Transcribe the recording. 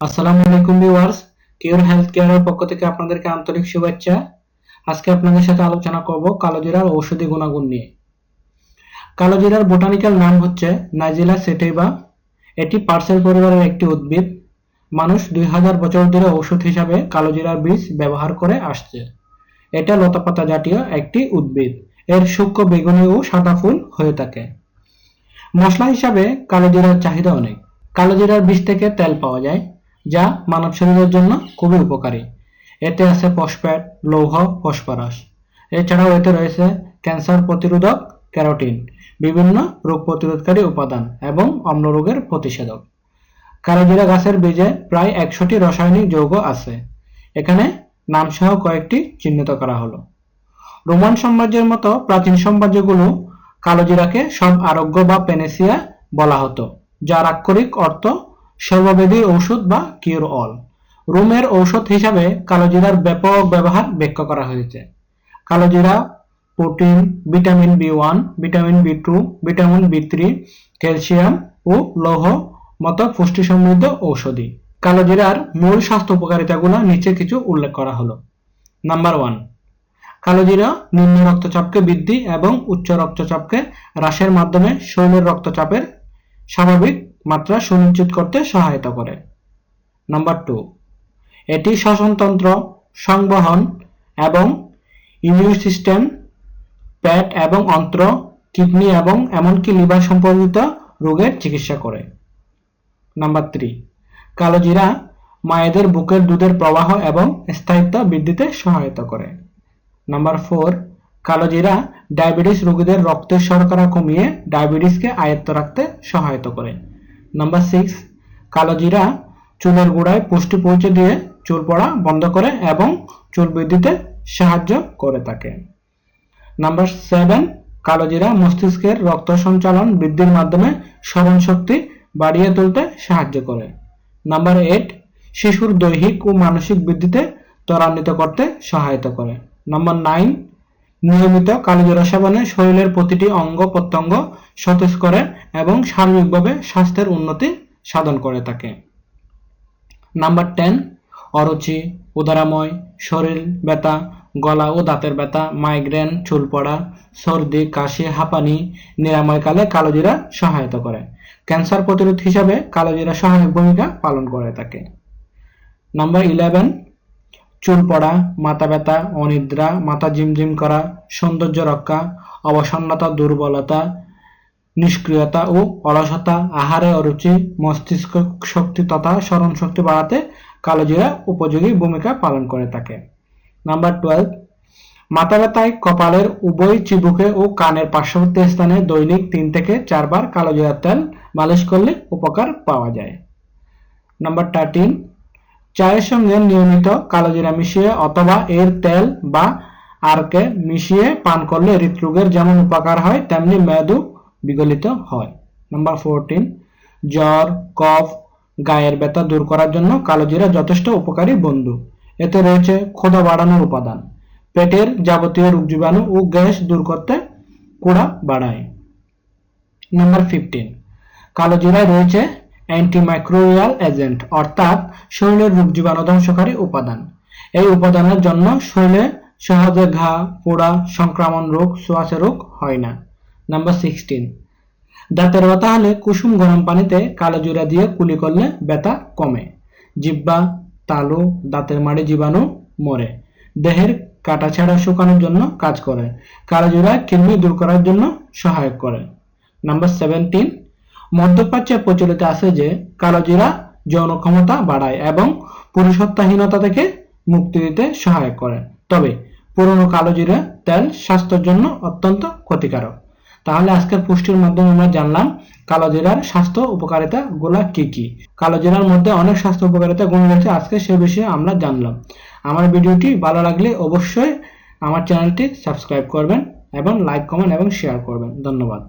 আসসালামু আলাইকুম viewers cure health কেয়ারের পক্ষ থেকে আপনাদেরকে আন্তরিক শুভেচ্ছা। আজকে আপনাদের সাথে আলোচনা করব কালোজিরার ঔষধি গুণাগুণ নিয়ে। কালোজিরার বোটানিক্যাল নাম হচ্ছে নাইজিলা সেটেইবা। এটি পার্সেল পরিবারের একটি উদ্ভিদ। মানুষ দুই হাজার বছর ধরে ঔষধ হিসাবে কালোজিরার বীজ ব্যবহার করে আসছে। এটা লতাপাতা জাতীয় একটি উদ্ভিদ। এর সূক্ষ্ম বেগুনি ও সাদা ফুল হয়ে থাকে। মশলা হিসাবে কালোজিরার চাহিদা অনেক। কালোজিরার বীজ থেকে তেল পাওয়া যায়। যা মানব শরীরের জন্য খুবই উপকারী। এতে আছে ফসফেট, লৌহ, ফসফরাস। এছাড়াও এতে রয়েছে ক্যান্সার প্রতিরোধক ক্যারোটিন, বিভিন্ন রোগ প্রতিরোধকারী উপাদান এবং অম্লরোগের প্রতিষেধক। কালোজিরা গাছের বীজে প্রায় একশোটি রাসায়নিক যৌগ আছে। এখানে নামসহ কয়েকটি চিহ্নিত করা হলো। রোমান সাম্রাজ্যের মতো প্রাচীন সাম্রাজ্যগুলো কালোজিরাকে সব আরোগ্য বা পেনেসিয়া বলা হতো, যার আক্ষরিক অর্থ সর্ববেদী ঔষধ বা কিউর অল রোমের ঔষধ হিসাবে কালোজিরার ব্যাপক ব্যবহার ব্যাখ্যা করা হয়েছে। কালোজিরা, protein, vitamin B one, vitamin B two, vitamin B three, calcium ও লৌহ মতো পুষ্টি সমৃদ্ধ ঔষধি। কালোজিরার মূল স্বাস্থ্য উপকারিতাগুলো নিচে কিছু উল্লেখ করা হলো। নাম্বার ওয়ান, কালোজিরা নিম্ন রক্তচাপকে বৃদ্ধি এবং উচ্চ রক্তচাপকে হ্রাসের মাধ্যমে শরীরের রক্তচাপের স্বাভাবিক মাত্রা সুনিশ্চিত করতে সহায়তা করে। নাম্বার টু এটি শ্বসনতন্ত্র, সংবহন এবং ইমিউন সিস্টেম পেট এবং অন্ত্র, কিডনি এবং এমনকি লিভার সম্পর্কিত রোগের চিকিৎসা করে। নাম্বার থ্রি কালোজিরা মায়েদের বুকের দুধের প্রবাহ এবং স্থায়িত্ব বৃদ্ধিতে সহায়তা করে। নাম্বার ফোর কালোজিরা ডায়াবেটিস রোগীদের রক্তের শর্করা কমিয়ে ডায়াবেটিসকে আয়ত্ত রাখতে সহায়তা করে। নাম্বার সিক্স কালোজিরা চুলের গোড়ায় পুষ্টি পৌঁছে দিয়ে চুল পড়া বন্ধ করে এবং চুল বৃদ্ধিতে সাহায্য করে থাকে। নাম্বার সেভেন কালোজিরা মস্তিষ্কের রক্ত সঞ্চালন বৃদ্ধির মাধ্যমে স্মরণ শক্তি বাড়িয়ে তুলতে সাহায্য করে। নাম্বার এইট শিশুর দৈহিক ও মানসিক বৃদ্ধিতে ত্বরান্বিত করতে সহায়তা করে। নাম্বার নাইন নিয়মিত কালোজিরা সেবনে শরীরের প্রতিটি অঙ্গ প্রত্যঙ্গ সতেজ করে এবং সার্বিকভাবে স্বাস্থ্যের উন্নতি সাধন করে থাকে। নাম্বার টেন, অরুচি, উদারাময়, শরীর ব্যথা, গলা ও দাঁতের ব্যথা, মাইগ্রেন চুল পড়া সর্দি, কাশি, হাঁপানি নিরাময়কালে কালোজিরা সহায়তা করে। ক্যান্সার প্রতিরোধ হিসাবে কালোজিরা সহায়ক ভূমিকা পালন করে থাকে। নাম্বার ইলেভেন চুল পড়া মাথা ব্যথা অনিদ্রা, মাথা ঝিমঝিম করা, সৌন্দর্য রক্ষা, অবসন্নতা, দুর্বলতা, নিষ্ক্রিয়তা ও অলসতা, আহারে অরুচি, মস্তিষ্ক শক্তি তথা স্মরণ শক্তি বাড়াতে কালোজিরা উপযোগী ভূমিকা পালন করে থাকে। নাম্বার টুয়েলভ মাথা ব্যথায় কপালের উভয় চিবুকে ও কানের পার্শ্ববর্তী স্থানে দৈনিক তিন থেকে চারবার কালোজিরার তেল মালিশ করলে উপকার পাওয়া যায়। নাম্বার থার্টিন চায়ের সঙ্গে নিয়মিত কালোজিরা মিশিয়ে অথবা এর তেল বা আরকে মিশিয়ে পান করলে হৃদরোগের যেমন উপকার হয়, তেমনি মেয়াদও বিগলিত হয়। নাম্বার ফোরটিন জ্বর, কফ, গায়ের ব্যথা দূর করার জন্য কালোজিরা যথেষ্ট উপকারী বন্ধু। এতে রয়েছে ক্ষুধা বাড়ানোর উপাদান। পেটের যাবতীয় রোগ জীবাণু ও গ্যাস দূর করতে কুড়া বাড়ায়। নাম্বার ফিফটিন কালোজিরায় রয়েছে অ্যান্টিমাইক্রোবিয়াল এজেন্ট অর্থাৎ শরীরের রোগ জীবাণু ধ্বংসকারী উপাদান। এই উপাদানের জন্য শরীরে সহজে ঘা, পোড়া সংক্রমণ রোগ ছোঁয়াচে রোগ হয় না। নাম্বার সিক্সটিন দাঁতের ব্যথা হলে কুসুম গরম পানিতে কালো জিরা দিয়ে কুলি করলে ব্যথা কমে। জিব্বা, তালু, দাঁতের মাড়ি জীবাণু মরে। দেহের কাটাছাড়া শুকানোর জন্য কাজ করে। কালো জিরা কৃমি দূর করার জন্য সহায়ক করে। নাম্বার সেভেন্টিন মধ্যপ্রাচ্যে প্রচলিত আছে যে কালোজিরা যৌন ক্ষমতা বাড়ায় এবং পুরুষত্বহীনতা থেকে মুক্তি দিতে সহায়ক করে। তবে পুরনো কালোজিরা তেল স্বাস্থ্যের জন্য অত্যন্ত ক্ষতিকারক। তাহলে আজকের পুষ্টির মাধ্যমে আমরা জানলাম কালো জিরার স্বাস্থ্য উপকারিতা গুলা কি কি। কালো জিরার মধ্যে অনেক স্বাস্থ্য উপকারিতা গুণ রয়েছে, আজকে সে বিষয়ে আমরা জানলাম। আমার ভিডিওটি ভালো লাগলে অবশ্যই আমার চ্যানেলটি সাবস্ক্রাইব করবেন এবং লাইক, কমেন্ট এবং শেয়ার করবেন। ধন্যবাদ।